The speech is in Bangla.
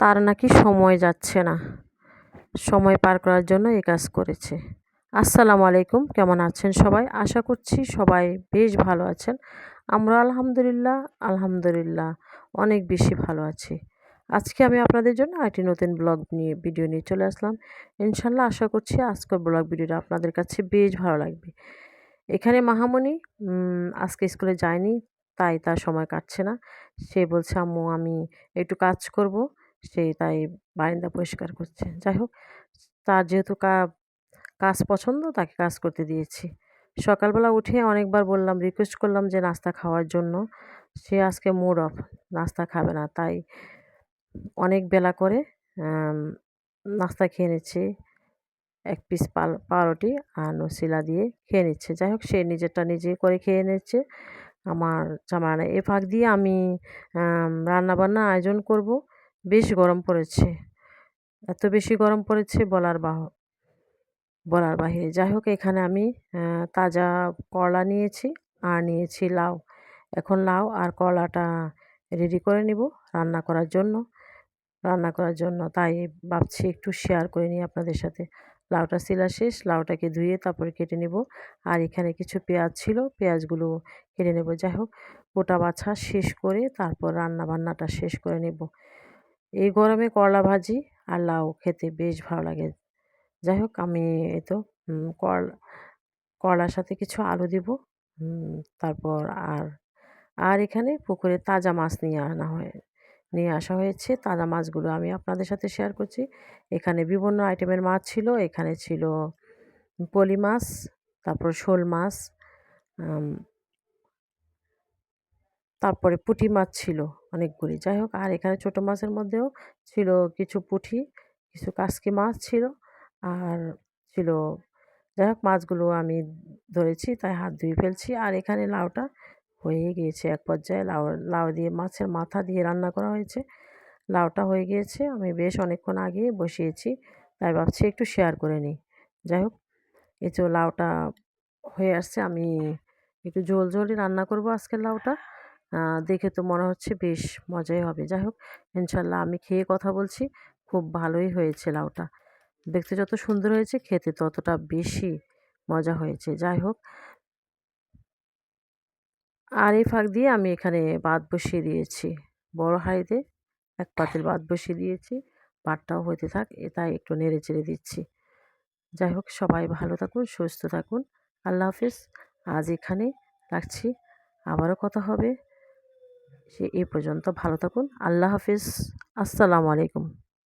তার নাকি সময় যাচ্ছে না। সময় পার করার জন্য এই কাজ করেছে। আসসালামু আলাইকুম, কেমন আছেন সবাই? আশা করছি সবাই বেশ ভালো আছেন। আমরা আলহামদুলিল্লাহ আলহামদুলিল্লাহ অনেক বেশি ভালো আছি। আজকে আমি আপনাদের জন্য একটি নতুন ব্লগ নিয়ে, ভিডিও নিয়ে চলে আসলাম। ইনশাল্লাহ আশা করছি আজকের ব্লগ ভিডিওটা আপনাদের কাছে বেশ ভালো লাগবে। এখানে মাহামণি আজকে স্কুলে যায়নি, তাই তার সময় কাটছে না। সে বলছে, আম্মু, আমি একটু কাজ করব। সে তাই বারিন্দা পরিষ্কার করছে। যাই হোক, তার যেহেতু কাজ পছন্দ, তাকে কাজ করতে দিয়েছি। সকালবেলা উঠে অনেকবার বললাম রিকোয়েস্ট করলাম যে নাস্তা খাওয়ার জন্য। সে আজকে মুড অফ নাস্তা খাবে না। তাই অনেক বেলা করে নাস্তা খেয়ে নিচ্ছে। এক পিস পাল, পাউরুটি আর নসিলা দিয়ে খেয়ে নিচ্ছে। যাই হোক, সে নিজেরটা নিজে করে খেয়ে নিচ্ছে। আমার জামানা এ ফাঁক দিয়ে আমি রান্নাবান্না আয়োজন করব। বেশ গরম পড়েছে। এত বেশি গরম পড়েছে বলার বাহ, বলার বাহিরে। যাই হোক, এখানে আমি তাজা করলা নিয়েছি, আর নিয়েছি লাউ। এখন লাউ আর করলাটা রেডি করে নিব রান্না করার জন্য। রান্না করার জন্য তাই ভাবছি একটু শেয়ার করে নিই আপনাদের সাথে। লাউটা সিলা শেষ, লাউটাকে ধুয়ে তারপরে কেটে নেব। আর এখানে কিছু পেঁয়াজ ছিল, পেঁয়াজগুলো কেটে নেব। যাই হোক, গোটা বাছা শেষ করে তারপর রান্না বান্নাটা শেষ করে নেব। এই গরমে করলা ভাজি আর লাউ খেতে বেশ ভালো লাগে। যাই হোক, আমি এই তো করলা করলার সাথে কিছু আলু দিব তারপর আর আর এখানে পুকুরে তাজা মাছ নিয়ে আনা হয়, নিয়ে আসা হয়েছে। তাজা মাছগুলো আমি আপনাদের সাথে শেয়ার করছি। এখানে বিভিন্ন আইটেমের মাছ ছিল, এখানে ছিল পলি মাছ, তারপর শোল মাছ তারপরে পুঁটি মাছ ছিল অনেকগুলি। যাই হোক আর এখানে ছোটো মাছের মধ্যেও ছিল কিছু পুঁটি, কিছু কাসকি মাছ ছিল, আর ছিল যাই হোক মাছগুলো আমি ধরেছি, তাই হাত ধুয়ে ফেলছি। আর এখানে লাউটা হয়ে গিয়েছে এক পর্যায়ে। লাউ লাউ দিয়ে, মাছের মাথা দিয়ে রান্না করা হয়েছে। লাউটা হয়ে গিয়েছে, আমি বেশ অনেকক্ষণ আগে বসিয়েছি, তাই ভাবছি একটু শেয়ার করে নিই। যাই হোক এই যে লাউটা হয়ে আসছে, আমি একটু ঝোল ঝোলই রান্না করব আজকের লাউটা। দেখে তো মনে হচ্ছে বেশ মজাই হবে। যাই হোক ইনশাল্লাহ আমি খেয়ে কথা বলছি, খুব ভালোই হয়েছে লাউটা। দেখতে যত সুন্দর হয়েছে, খেতে ততটা বেশি মজা হয়েছে। যাই হোক আর এই ফাঁক দিয়ে আমি এখানে বাদ বসিয়ে দিয়েছি। বড় হাঁড়িতে এক পাতিল বাদ বসিয়ে দিয়েছি, ভাতটাও হইতে থাক তাই একটু নেড়ে চেড়ে দিচ্ছি। যাই হোক সবাই ভালো থাকুন, সুস্থ থাকুন। আল্লাহ হাফিজ। আজ এখানে রাখছি। আবারও কথা হবে। সে এ পর্যন্ত। ভালো থাকুন। আল্লাহ হাফিজ। আসসালামু আলাইকুম।